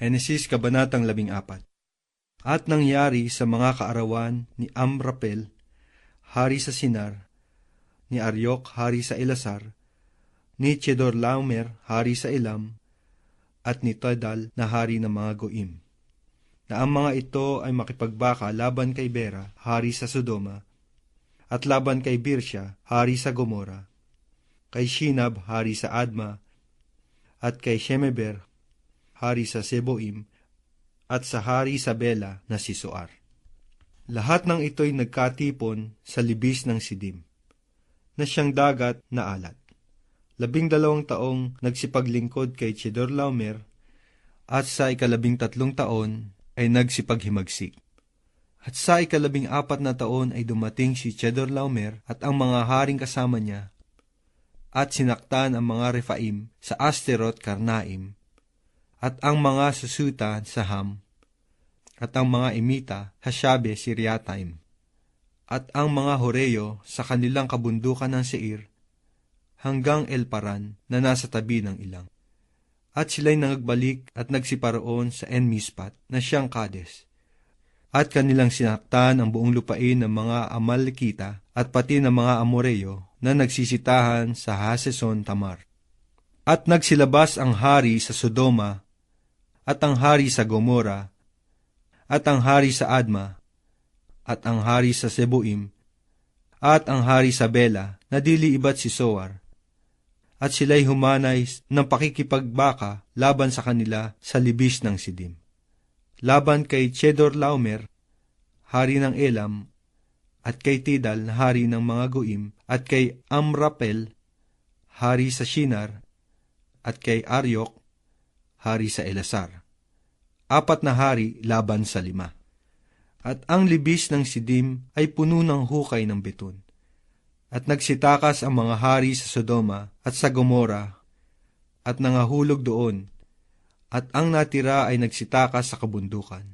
Henesis Kabanatang 14 At nangyari sa mga kaarawan ni Amrapel, hari sa Sinar, ni Aryok, hari sa Elasar, ni Chedorlaomer, hari sa Elam, at ni Tadal na hari ng mga Goim. Na ang mga ito ay makipagbaka laban kay Bera, hari sa Sodoma, at laban kay Birsha, hari sa Gomora, kay Shinab, hari sa Adma, at kay Shemeber, hari sa Seboim, at sa hari sa Bela na si Soar. Lahat ng ito'y nagkatipon sa libis ng Sidim, na siyang dagat na alat. Labing dalawang taong nagsipaglingkod kay Chedorlaomer, at sa ikalabing tatlong taon ay nagsipaghimagsik. At sa ikalabing apat na taon ay dumating si Chedorlaomer at ang mga haring kasama niya, at sinaktan ang mga Refaim sa Asterot Karnaim, at ang mga susuta sa Ham, at ang mga Emita, Hashabe, Siriataim, at ang mga Horeyo sa kanilang kabundukan ng Seir, hanggang Elparan na nasa tabi ng ilang. At sila'y nangagbalik at nagsiparoon sa Enmispat na siyang Kades. At kanilang sinaktan ang buong lupain ng mga Amalekita at pati ng mga Amoreyo na nagsisitahan sa Haseson Tamar. At nagsilabas ang hari sa Sodoma at ang hari sa Gomora, at ang hari sa Adma, at ang hari sa Seboim, at ang hari sa Bela, na dili ibat si Soar. At sila'y humanay ng pakikipagbaka laban sa kanila sa libis ng Sidim. Laban kay Chedor Laomer, hari ng Elam, at kay Tidal na hari ng mga Goim, at kay Amrapel, hari sa Shinar, at kay Aryok, hari sa Elasar. Apat na hari laban sa lima. At ang libis ng Sidim ay puno ng hukay ng beton. At nagsitakas ang mga hari sa Sodoma at sa Gomora at nangahulog doon, at ang natira ay nagsitakas sa kabundukan.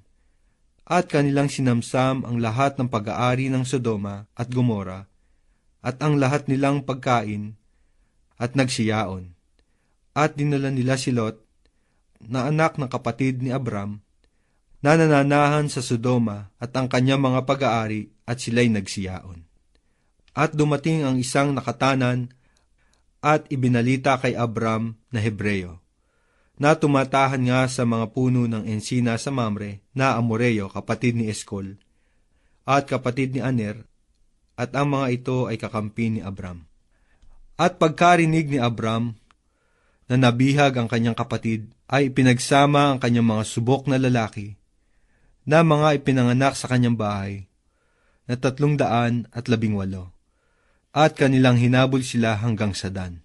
At kanilang sinamsam ang lahat ng pag-aari ng Sodoma at Gomora, at ang lahat nilang pagkain, at nagsiyaon. At dinala nila si Lot na anak ng kapatid ni Abram, na nananahan sa Sodoma at ang kanyang mga pag-aari at sila'y nagsiyaon. At dumating ang isang nakatanan at ibinalita kay Abram na Hebreo, na tumatahan nga sa mga puno ng ensina sa Mamre na Amoreo kapatid ni Eskol, at kapatid ni Aner, at ang mga ito ay kakampi ni Abram. At pagkarinig ni Abram na nabihag ang kanyang kapatid, ay ipinagsama ang kanyang mga subok na lalaki, na mga ipinanganak sa kanyang bahay, na tatlong daan at labing walo, at kanilang hinabol sila hanggang sa Dan.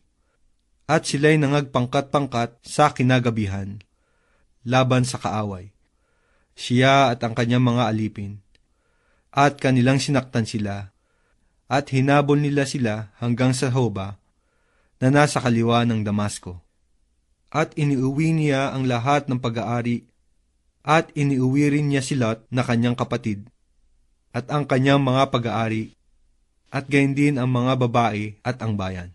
At sila'y nangagpangkat-pangkat sa kinagabihan, laban sa kaaway, siya at ang kanyang mga alipin, at kanilang sinaktan sila, at hinabol nila sila hanggang sa Hoba, na nasa kaliwa ng Damasco at iniuwi niya ang lahat ng pag-aari at iniuwi rin niya si Lot na kanyang kapatid at ang kanyang mga pag-aari at gayon din ang mga babae at ang bayan.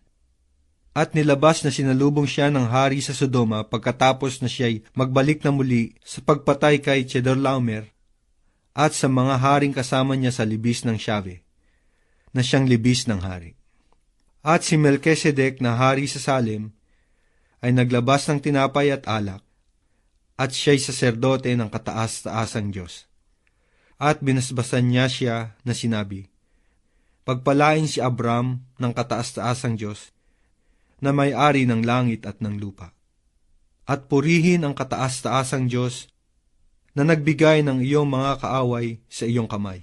At nilabas na sinalubong siya ng hari sa Sodoma pagkatapos na siya'y magbalik na muli sa pagpatay kay Chedorlaomer at sa mga haring kasama niya sa libis ng Shave, na siyang libis ng hari. At si Melchizedek na hari sa Salem ay naglabas ng tinapay at alak, at siya'y saserdote ng kataas-taasang Diyos. At binasbasan niya siya na sinabi, Pagpalain si Abram ng kataas-taasang Diyos, na may-ari ng langit at ng lupa. At purihin ang kataas-taasang Diyos na nagbigay ng iyong mga kaaway sa iyong kamay.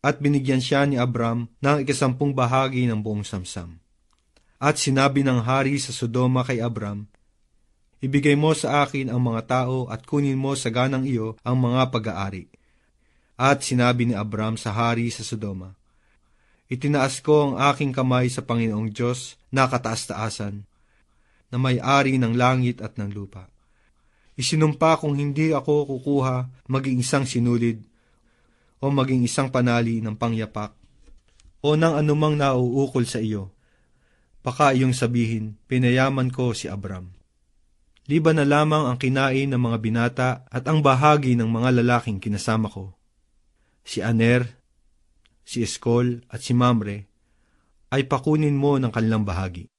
At binigyan siya ni Abram ng ikasampung bahagi ng buong samsam. At sinabi ng hari sa Sodoma kay Abram, Ibigay mo sa akin ang mga tao at kunin mo sa ganang iyo ang mga pag-aari. At sinabi ni Abram sa hari sa Sodoma, Itinaas ko ang aking kamay sa Panginoong Diyos na kataas-taasan, na may-ari ng langit at ng lupa. Isinumpa kung hindi ako kukuha maging isang sinulid o maging isang panali ng pangyapak o ng anumang nauukol sa iyo Baka iyong sabihin, pinayaman ko si Abram. liban na lamang ang kinain ng mga binata at ang bahagi ng mga lalaking kinasama ko. Si Aner, si Eskol at si Mamre ay pakunin mo ng kanilang bahagi.